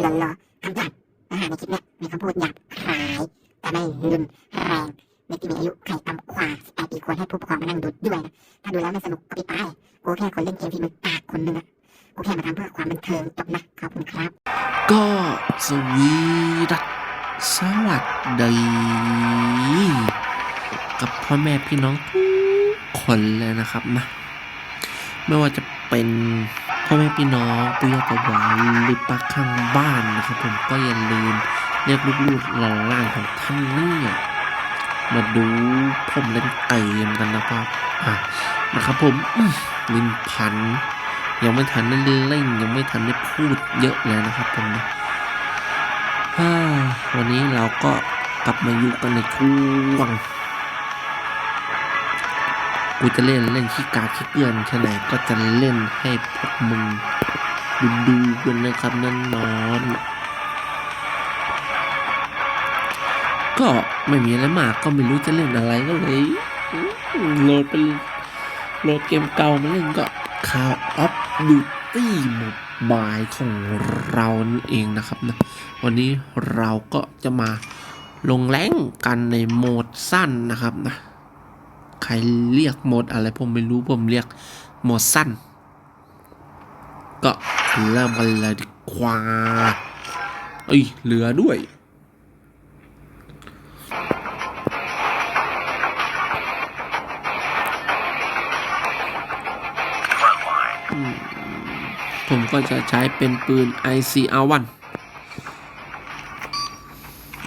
หล่อๆคำหยาบอาหารในคลิปนี้มีคำพูดหยาบคายแต่ไม่รุนแรงเด็กที่มีอายุใครต่ำกว่า18ปีควรให้ผู้ปกครองมานั่งดูด้วยนะถ้าดูแล้วไม่สนุกก็ปิดไปกูแค่คนเล่นเกมที่มึงกากคนหนึงอะกูแค่มาทำเพื่อความบันเทิงจบนะขอบคุณครับ ก็สวีดัสสวัสดีกับพ่อแม่พี่น้องทุกคนเลยนะครับนะไม่ว่าจะเป็น พ่อแม่พี่น้องปุยตะวันหรือปากข้างบ้านนะครับผมก็อย่าลืมเรียกลูกๆหลานๆของท่านเนี่ยมาดูผมเล่นเกมกันนะครับอะนะครับผมอื้อลินพัน ยังไม่ทันได้เล่นยังไม่ทันได้พูดเยอะเลยนะครับผมนะฮ่าวันนี้เราก็กลับมาอยู่กันในช่วง กูจะเล่นเล่นขี้กาขี้เกือนแค่ไหนก็จะเล่นให้พวกมึงดูดูกันนะครับนั่นนอนก็ไม่มีอะไรมากก็ไม่รู้จะเล่นอะไรก็เลยโหลดเป็นโหลดเกมเก่ามาเล่นก็ข่าวออฟดูตี้หมดบายของเรานั่นเองนะครับนะวันนี้เราก็จะมาลงแรงกันในโหมดสั้นนะครับนะ ใครเรียกโหมดอะไรผมไม่รู้ผมเรียกโหมดสั้น ก็เริ่มกันเลยดีกว่าเอ้ยเหลือด้วยผมก็จะใช้เป็นปืน ICR1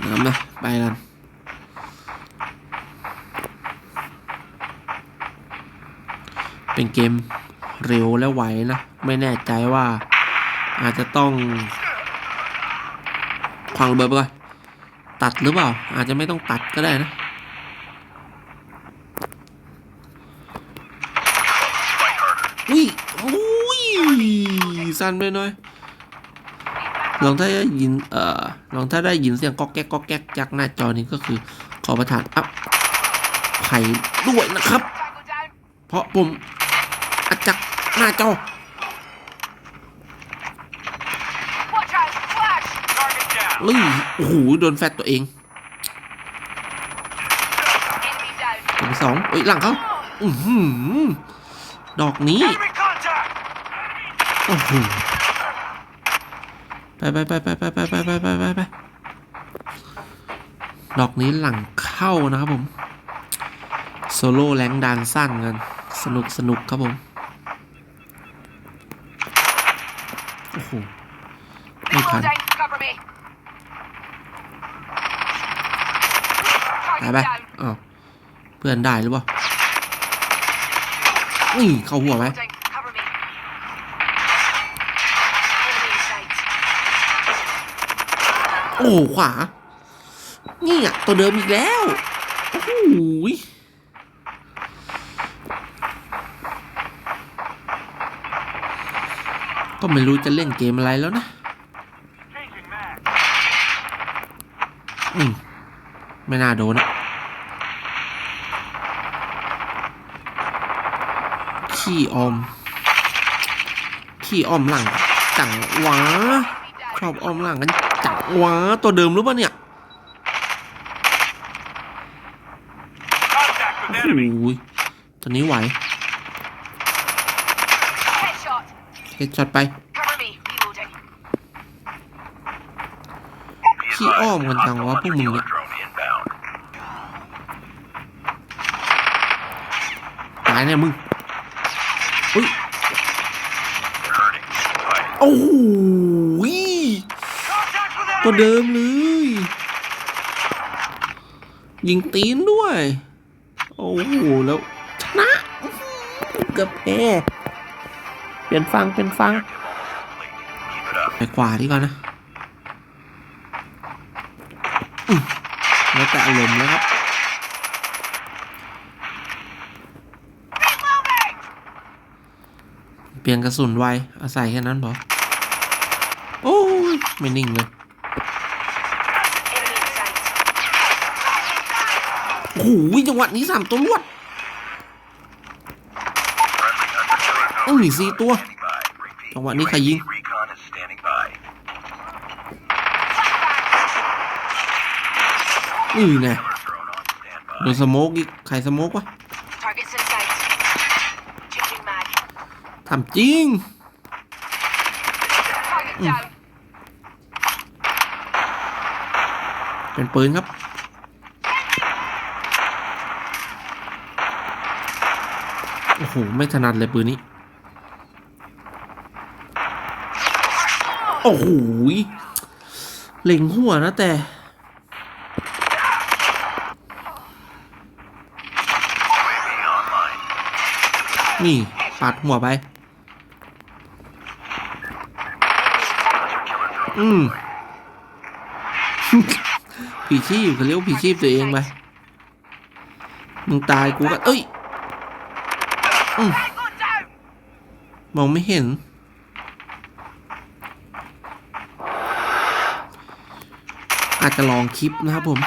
นะนะไปกัน เป็นเกมเร็วและไวนะ ไม่แน่ใจว่าอาจจะต้องควางระเบิดไปก่อนตัดหรือเปล่า อาจจะไม่ต้องตัดก็ได้นะอุ้ยอุ้ยสั่นไปหน่อยลองถ้าได้ยินเอ่อลองถ้าได้ยินเสียงก๊อกแก๊กก๊อกแก๊กจากหน้าจอนี้ก็คือขอประทานอัพไข่ด้วยนะครับ เพราะผม หน้าจอ Watch out! Flash! Target down! เฮ้ยโอ้โหโดนแฟตตัวเอง Enemy down! ตัวที่สองเอ้ยหลังเขาอือหือดอกนี้ Enemy contact! โอ้โหไปไปไปไปไปไปไปไปไปไปไปดอกนี้หลังเข้านะครับผม โซโล่แรงดานสั้นกัน สนุกสนุกครับผม โอ้โหไม่ทัน Reloading! Cover me! ตายไป Target down! อ้าวเพื่อนได้หรือเปล่านี่เข้าหัวไหม Reloading! Cover me! Enemy in sight! โอ้โหขวา นี่อะตัวเดิมอีกแล้ว โอ้โหย ก็ไม่รู้จะเล่นเกมอะไรแล้วนะ อืม ไม่น่าโดนอะขี้ออม ขี้ออมหลังจังหวะชอบออมหลังกันจังหวะตัวเดิมรู้ป่ะเนี่ย Contact โอ้ with โห enemy! ตัวนี้ไหว เฮดช็อตไป Cover me! Reloading! ขี้อ้อมกันจังวะพวกมึงเนี่ยตายแน่มึงอุ้ยโอ้โหย Contact with ตัว enemy! เดิมเลย ยิงตีนด้วย โอ้โห แล้วชนะอื้อหือเกือบแพ้ เปลี่ยนฟังเป็นฟังไปขวาดีกว่านะอืมแล้วแต่อารมณ์แล้วครับเปลี่ยนกระสุนไวอาศัยแค่นั้นพอโอ้ยไม่นิ่งเลยโอ้โหจังหวะนี้สามตัวรวด อู้ยสี่ตัวจังหวะนี้ใครยิง นี่นะโดนสโมกอีก ใครสโมกวะทำจริงเป็นปืนครับ โอ้โห ไม่ถนัดเลยปืนนี้ โอ้โหยเล็งหัวนะแต่ นี่ปัดหัวไป อืมผีชีพเขาเรียกผีชีพตัวเองไปมึงตายกูก็เอ้ย อืมมองไม่เห็น อา จะลองคลิปนะครับผม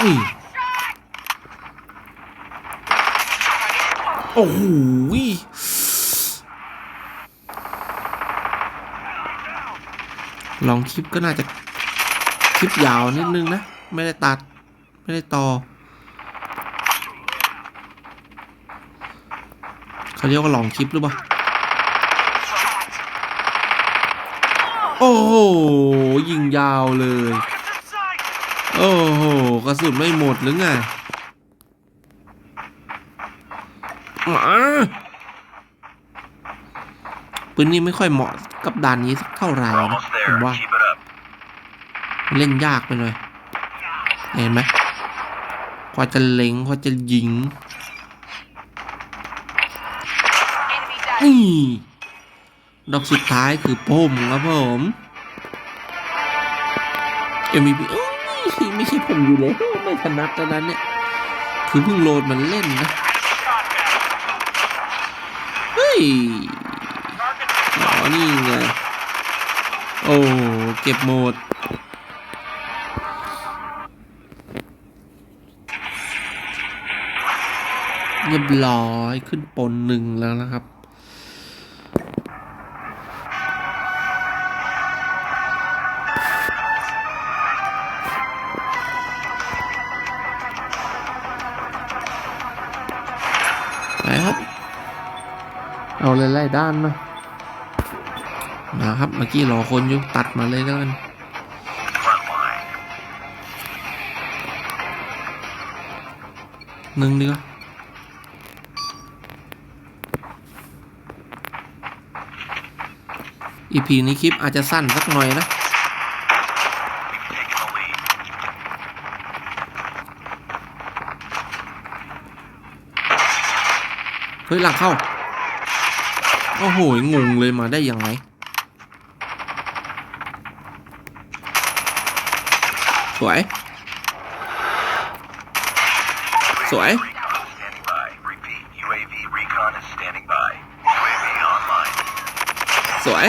อืมโอ้โหลองคลิปก็น่าจะ คลิปยาวนิดนึงนะ ไม่ได้ตัด ไม่ได้ต่อ เขาเรียกว่าลองคลิปหรือเปล่า โอ้โห ยิงยาวเลย Target's in sight. โอ้โห กระสุนไม่หมดหรือไงหมาปืนนี้ไม่ค่อยเหมาะกับด่านนี้สักเท่าไหร่นะ Almost ผม there. ว่า Keep it up. เล่นยากไปหน่อย เห็นไหมกว่าจะเล็งกว่าจะยิง นี่ ดอกสุดท้ายคือโป้มครับผม MVP โอ้ยไม่ใช่ผมอยู่แล้วไม่ถนัดตอนนั้นเนี่ย คือเพิ่งโหลดมันเล่นนะ เฮ้ยอ๋อนี่ไง โอ้ เก็บโหมดเรียบร้อยขึ้นปนหนึ่งแล้วนะครับ เอาเลยไล่ด้านมานะครับเมื่อกี้รอคนอยู่ตัดมาเลยแล้วกันหนึ่งดีกว่าอีพีนี้คลิปอาจจะสั้นสักหน่อยนะเฮ้ยหลังเข้า โอ้โห งงเลยมาได้ยังไง สวย สวย สวย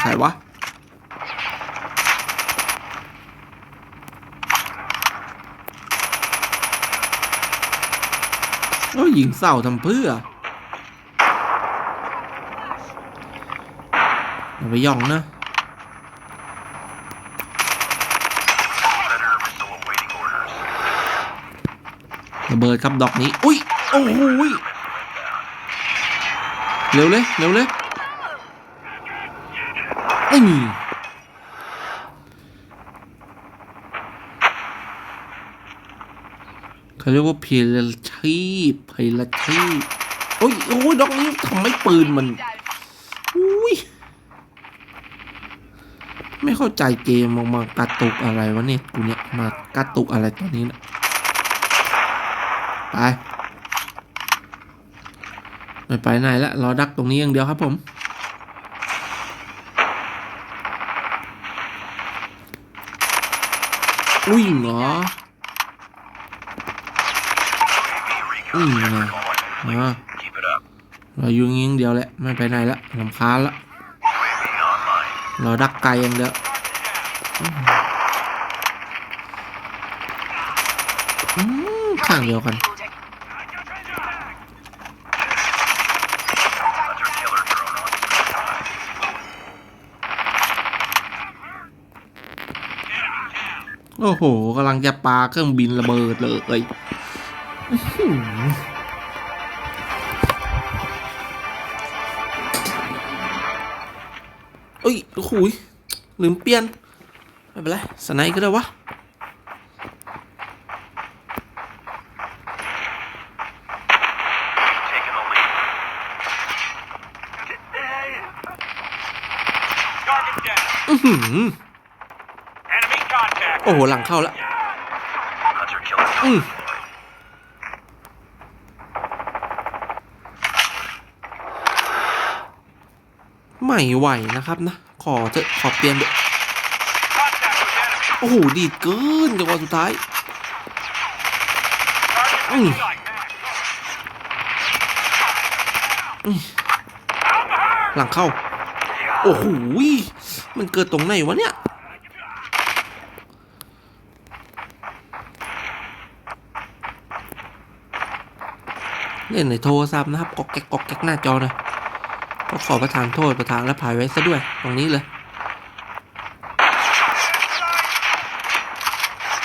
ใครวะ โอ้ยยิงเศร้าทำเพื่ออย่าไปย่องนะระเบิดครับดอกนี้ อุ้ย โอ้โหเร็วเลย เร็วเลยนี่เขาเรียกว่าพีล ชีพพีลชีพโอ้ยโอ้ยดอกนี้ทำให้ปืนมันอุ้ยไม่เข้าใจเกมมามากระตุกอะไรวะเนี่ยกูเนี่ยมากระตุกอะไรตอนนี้นะไปไม่ไปไหนละรอดักตรงนี้อย่างเดียวครับผมอุ้ยเหรอ อุ้ยนะนะเราอยู่งยิงเดียวแหละ ไม่ไปไหนละลำค้าละ เราดักไกลอย่างเดียวข้างเดียวกัน โอ้โหกำลังจะปาเครื่องบินระเบิดเลย เอ้ยโอ้โหยลืมเปลี่ยน ไม่เป็นไรสไนด์ก็ได้วะ Taking the lead. Target down. อื้อหือ Enemy contact. โอ้โห หลังเข้าแล้ว Hunter killer ไม่ไหวนะครับนะ ขอเถอะขอเปลี่ยนเถอะ Contact with enemy. โอ้โห ดีดเกินจังหวะสุดท้าย Target Mm. in sight. หลังเข้า โอ้โห มันเกิดตรงไหนวะเนี่ย เล่นในโทรศัพท์นะครับกอกแกกกอกแกกหน้าจอหน่อย ก็ขอประทานโทษประทานและภายไว้ซะด้วย ตรงนี้เลย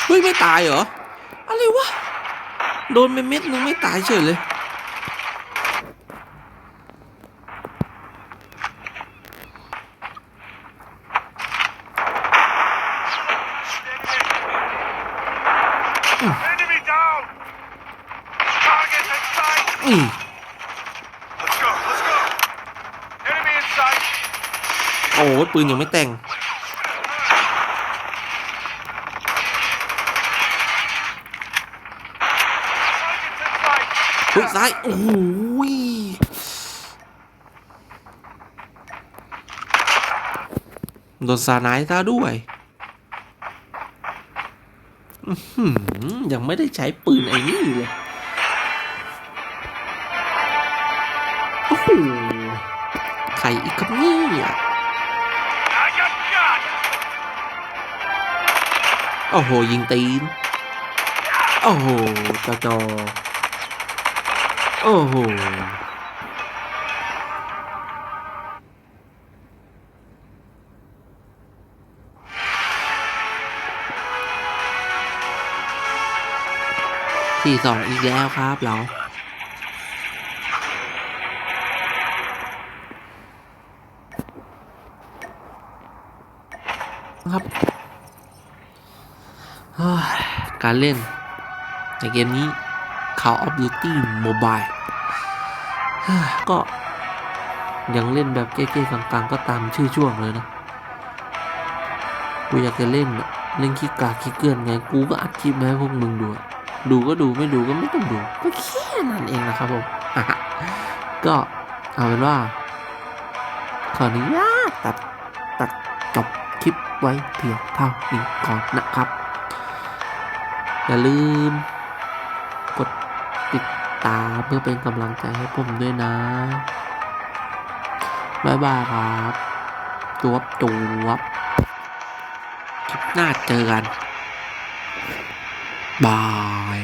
เฮ้ย ไม่ตายเหรอ อะไรวะ โดนไปเม็ดนึงไม่ตายเฉยเลย อืม โอ้ยปืนยังไม่แต่งเฮ้ยซ้าย โอ้โหยโดนสาไนายซะด้วยยังไม่ได้ใช้ปืนไอ้นี่เลยโอ้โหใครอีกครับเนี่ย โอ้โห ยิงตีน โอ้โหจอจอโอ้โหที่สองอีกแล้วครับเราครับเฮ้ย การเล่น ในเกมนี้ Call of Duty Mobile ก็ยังเล่นแบบเก๊ๆกลางๆก็ตามชื่อช่วงเลยนะ กูอยากจะเล่นอะเล่นขี้กากขี้เกือนไง กูก็อัดคลิปมาให้พวกมึงดู ดูก็ดูไม่ดูก็ไม่ต้องดู ก็แค่นั้นเองนะครับผม ก็เอาเป็นว่า ขออนุญาตตัดตัดจบคลิปไว้เพียงเท่านี้ก่อนนะครับ อย่าลืม กดติดตามเพื่อเป็นกำลังใจให้ผมด้วยนะ บ๊ายบายครับจวบจวบคลิปหน้าเจอกัน บาย